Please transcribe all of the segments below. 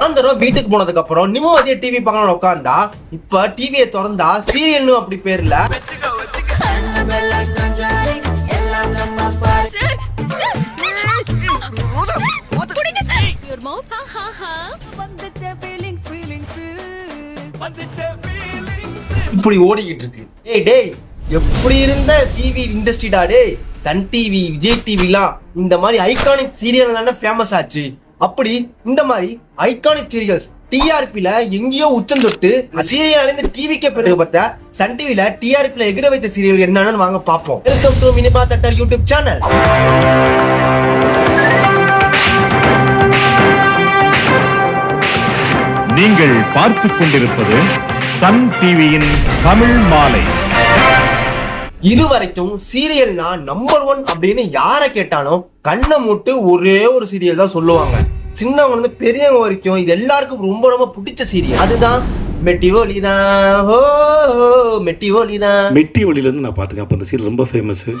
சாயந்தரம் வீட்டுக்கு போனதுக்கு அப்புறம் நிம்மதியா டிவி பார்க்கணும்னு உட்காந்தா இப்ப டிவியை திறந்தா சீரியல்னு அப்படி பேர்ல. இப்படி ஓடிக்கிட்டு இருக்கு. ஏய் டேய் எப்படி இருந்த டிவி இண்டஸ்ட்ரிடா டேய்? சன் டிவி விஜய் டிவிலாம் இந்த மாதிரி ஐகானிக் சீரியல் தானே ஃபேமஸ் ஆச்சு. அப்படி இந்த மாதிரி ஐகானிக் சீரியல்ஸ் டிஆர்பில எங்கேயோ உச்சம் தொட்டு சீரியல் இருந்து டிவிக்கே பிறகு பார்த்தா சன் டிவில டிஆர்பில எகிர வைத்த சீரியல் என்னன்னு வாங்க பாப்போம் வெல்கம் டு மினிமா தட்டர் யூடியூப் சேனல் நீங்கள் பார்த்துக் கொண்டிருப்பது சன் டிவியின் தமிழ் மாலை. இது வரைக்கும் சீரியல்னா நம்பர் ஒன் அப்படின்னு யாரை கேட்டாலும் கண்ணை மூட்டு ஒரே ஒரு சீரியல் தான் சொல்லுவாங்க. சின்னவங்க இருந்து பெரியவங்க வரைக்கும் இது எல்லாருக்கும் ரொம்ப ரொம்ப பிடிச்ச சீரியல். அதுதான் மெட்டி ஒலிதான் ஹோ மெட்டி ஒலிதான் மெட்டி வழியிலேருந்து நான் பார்த்துக்கேன். அப்போ அந்த சீரியல் ரொம்ப ஃபேமஸ்ஸு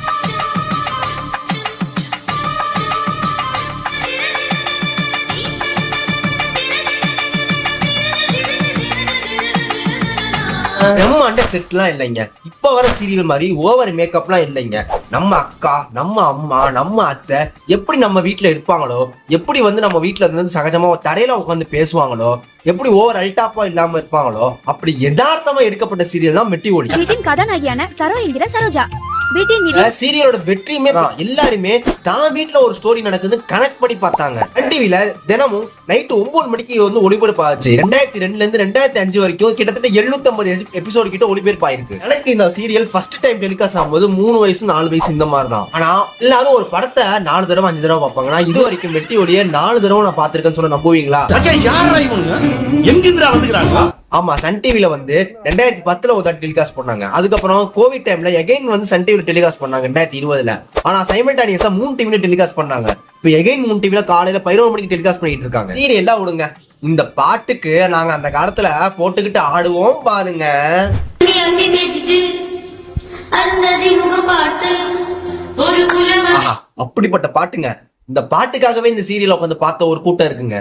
பிரம்மாண்ட செட்லாம் இல்லைங்க. இப்ப வர சீரியல் மாதிரி ஓவர் மேக்கப்லாம் இல்லைங்க. நம்ம அக்கா நம்ம அம்மா நம்ம அத்தை எப்படி நம்ம வீட்டில் இருப்பாங்களோ எப்படி வந்து நம்ம வீட்டில் இருந்து சகஜமா தரையில உட்காந்து பேசுவாங்களோ எப்படி ஓவர் அல்டாப்பா இல்லாம இருப்பாங்களோ அப்படி யதார்த்தமா எடுக்கப்பட்ட சீரியல் தான் மெட்டி ஓடி. கதாநாயகியான சரோ என்கிற சரோஜா. சீரியலோட வெற்றியுமே தான். எல்லாருமே தான் வீட்ல ஒரு ஸ்டோரி நடக்குது கனெக்ட் பண்ணி பார்த்தாங்க. டிவில தினமும் நைட்டு ஒன்பது மணிக்கு வந்து ஒளிபரப்பு ஆச்சு ரெண்டாயிரத்தி ரெண்டுல இருந்து ரெண்டாயிரத்தி அஞ்சு வரைக்கும் கிட்டத்தட்ட 750 எபிசோடு கிட்ட ஒளிபரப்பு ஆயிருக்கு எனக்கு இந்த சீரியல் ஃபர்ஸ்ட் டைம் டெலிகாஸ்ட் ஆகும்போது மூணு வயசு நாலு வயசு இந்த மாதிரி தான் ஆனா எல்லாரும் ஒரு படத்தை நாலு தடவை அஞ்சு தடவை பார்ப்பாங்க நான் இது வரைக்கும் வெட்டி ஒளிய நாலு தடவை நான் பார்த்திருக்கேன்னு சொன்ன நம்புவீங்களா? ஆமா சன் டிவில வந்து ரெண்டாயிரத்தி பத்துல ஒரு தாட்டி டெலிகாஸ்ட் பண்ணாங்க. அதுக்கப்புறம் கோவிட் டைம்ல எகைன் வந்து சன் டிவில டெலிகாஸ்ட் பண்ணாங்க ரெண்டாயிரத்தி இருபதுல. ஆனா சைமல்டானியஸா மூணு டிவில டெலிகாஸ்ட் பண்ணாங்க. இப்ப எகைன் மூணு டிவில காலையில பதினோரு மணிக்கு டெலிகாஸ்ட் பண்ணிட்டு இருக்காங்க. சீரியல் எல்லாம் விடுங்க. இந்த பாட்டுக்கு நாங்க அந்த காலத்துல போட்டுக்கிட்டு ஆடுவோம் பாருங்க. அப்படிப்பட்ட பாட்டுங்க. இந்த பாட்டுக்காகவே இந்த சீரியல் உட்காந்து பார்த்த ஒரு கூட்டம் இருக்குங்க.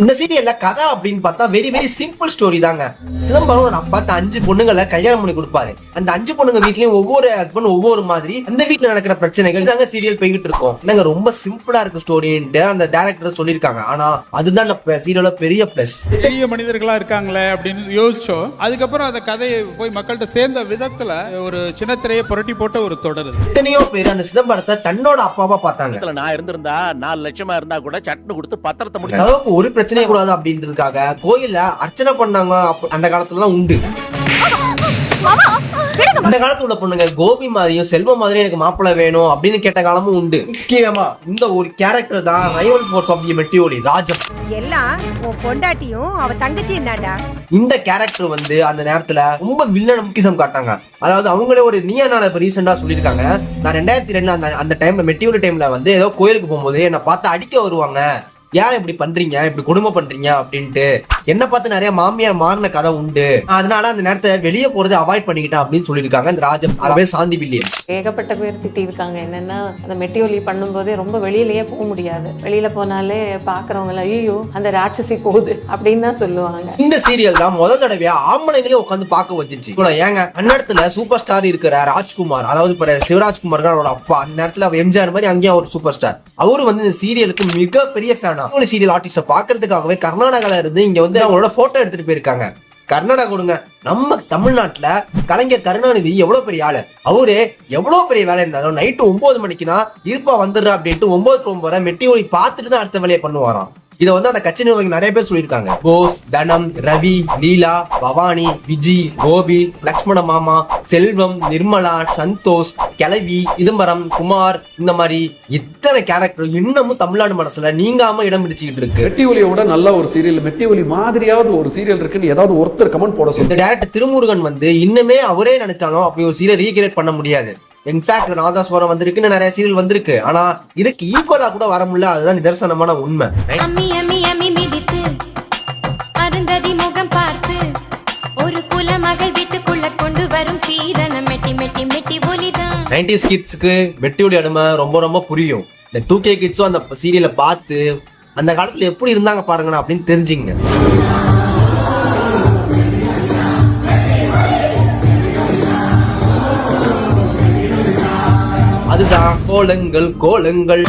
இந்த சீரியல்ல கதை அப்படின்னு பார்த்தா வெரி வெரி சிம்பிள் ஸ்டோரி தாங்க. சிதம்பரம் ஒரு பார்த்த அஞ்சு பொண்ணுங்களை கல்யாணம் பண்ணி கொடுப்பாரு. அந்த அஞ்சு பொண்ணுங்க வீட்லயும் ஒவ்வொரு ஹஸ்பண்ட் ஒவ்வொரு மாதிரி அந்த வீட்ல நடக்கிற பிரச்சனைகள் தாங்க சீரியல் போய்கிட்டு இருக்கும். நாங்க ரொம்ப சிம்பிளா இருக்கு ஸ்டோரின்ட்டு அந்த டேரக்டர் சொல்லியிருக்காங்க. ஆனா அதுதான் அந்த சீரியலோட பெரிய பிளஸ் பெரிய மனிதர்களா இருக்காங்களே அப்படின்னு யோசிச்சோம். அதுக்கப்புறம் அந்த கதையை போய் மக்கள்கிட்ட சேர்ந்த விதத்துல ஒரு சின்னத்திரையை புரட்டி போட்ட ஒரு தொடர். எத்தனையோ பேர் அந்த சிதம்பரத்தை தன்னோட அப்பாவா பார்த்தாங்க. இடத்துல நான் இருந்திருந்தா நாலு லட்சமா இருந்தா கூட சட்னு கொடுத்து பத்திரத்தை முடிச்சு அளவுக்கு ஒரு பிரச்சனையே கூடாது அப்படின்றதுக்காக கோயில்ல அர்ச்சனை பண்ணாங்க அந்த காலத்துல எல்லாம் உண்டு. அந்த காலத்துல உள்ள பொண்ணுங்க கோபி மாதிரியும் செல்வம் மாதிரியும் எனக்கு மாப்பிள்ளை வேணும் அப்படின்னு கேட்ட காலமும் உண்டு. முக்கியமா இந்த ஒரு கேரக்டர் தான் ரைவல் ஃபோர்ஸ் ஆஃப் தி மெட்டியோலி ராஜம். எல்லாம் பொண்டாட்டியும் அவ தங்கச்சியும் தான்டா. இந்த கேரக்டர் வந்து அந்த நேரத்துல ரொம்ப வில்லன் முக்கியம் காட்டாங்க. அதாவது அவங்களே ஒரு நீயா நான் இப்ப ரீசெண்டா சொல்லியிருக்காங்க. நான் ரெண்டாயிரத்தி ரெண்டு அந்த அந்த டைம்ல மெட்டியோலி டைம்ல வந்து ஏதோ கோயிலுக்கு போகும்போது என்னை பார்த்து அடிக்க வருவாங்க. ஏன் இப்படி பண்றீங்க? இப்படி கொடுமை பண்றீங்க? அப்படின்ட்டு என்ன பார்த்து நிறைய மாமியார் மாறின கதை உண்டு. அதனால அந்த நேரத்தை வெளியே போறது அவாய்ட் பண்ணிக்கிட்டேன் அப்படின்னு சொல்லியிருக்காங்க இந்த ராஜம் அதாவது சாந்தி வில்லியன் ஏகப்பட்ட பேர் திட்டியிருக்காங்க. என்னன்னா அந்த மெட்டியோலி பண்ணும்போதே ரொம்ப வெளியிலயே போக முடியாது. வெளியில போனாலே பாக்குறவங்க ஐயோ அந்த ராட்சசி போகுது அப்படின்னு தான் சொல்லுவாங்க. இந்த சீரியல் தான் முதல் தடவையா ஆம்பளைங்களே உட்காந்து பார்க்க வச்சுச்சு. இவ்வளோ ஏங்க? அந்நேரத்துல சூப்பர் ஸ்டார் இருக்கிற ராஜ்குமார் அதாவது இப்ப சிவராஜ்குமார் அவரோட அப்பா. அந்த நேரத்துல எம்ஜிஆர் மாதிரி அங்கேயும் ஒரு சூப்பர் ஸ்டார் அவரு வந்து இந்த சீரியலுக்கு மிகப்பெரிய ஃபேனா வேணாம் சீரியல் ஆர்டிஸ்ட பாக்குறதுக்காகவே கர்நாடகால இருந்து இங்க வந்து அவங்களோட போட்டோ எடுத்துட்டு போயிருக்காங்க. கர்நாடகா கொடுங்க. நம்ம தமிழ்நாட்டுல கலைஞர் கருணாநிதி எவ்வளவு பெரிய ஆளு? அவரு எவ்வளவு பெரிய வேலை இருந்தாலும் நைட்டு ஒன்பது மணிக்குனா இருப்பா வந்துடுறா அப்படின்ட்டு ஒன்பது டு ஒன்பது மெட்டி ஒளி பார்த்துட்டு தான் அடுத்த வேலையை பண்ணுவாராம். இதை வந்து அந்த கட்சி நிர்வாகிகள் நிறைய பேர் சொல்லியிருக்காங்க. போஸ் தனம் ரவி லீலா பவானி விஜி கோபி லக்ஷ்மண மாமா செல்வம் நிர்மலா சந்தோஷ் கிளவி இதம்பரம் குமார் இந்த மாதிரி இத்தனை கேரக்டர் இன்னமும் தமிழ்நாடு மனசுல நீங்காம இடம் பிடிச்சிக்கிட்டு இருக்கு? மெட்டி ஒலியோட நல்ல ஒரு சீரியல் மெட்டி ஒலி மாதிரியாவது ஒரு சீரியல் இருக்குன்னு ஏதாவது ஒருத்தர் கமெண்ட் போட இந்த டேரக்டர் திருமுருகன் வந்து இன்னுமே அவரே நினைச்சாலும் அப்படி ஒரு சீரியல் ரீகிரேட் பண்ண முடியாது. இன்ஃபேக்ட் நாதாஸ்வரம் வந்திருக்குன்னு நிறைய சீரியல் வந்திருக்கு. ஆனா இதுக்கு ஈக்குவலா கூட வர முடியல அதுதான் நிதர்சனமான உண்மை. அம்மி அம்மி அம்மி மிதித்து அருந்ததி முகம் பார்த்து ஒரு குலமகள் வீட்டுக்குள்ள கொண்டு வரும் சீதனம். மெட்டி மெட்டி மெட்டி ஒலிதான். நைன்டிஸ் கிட்ஸுக்கு மெட்டியோலி அடிமை ரொம்ப ரொம்ப புரியும். இந்த டூ கே கிட்ஸும் அந்த சீரியலை பார்த்து அந்த காலத்துல எப்படி இருந்தாங்க பாருங்கண்ணா அப்படின்னு தெரிஞ்சுங்க அதுதான் கோலங்கள் கோலங்கள்.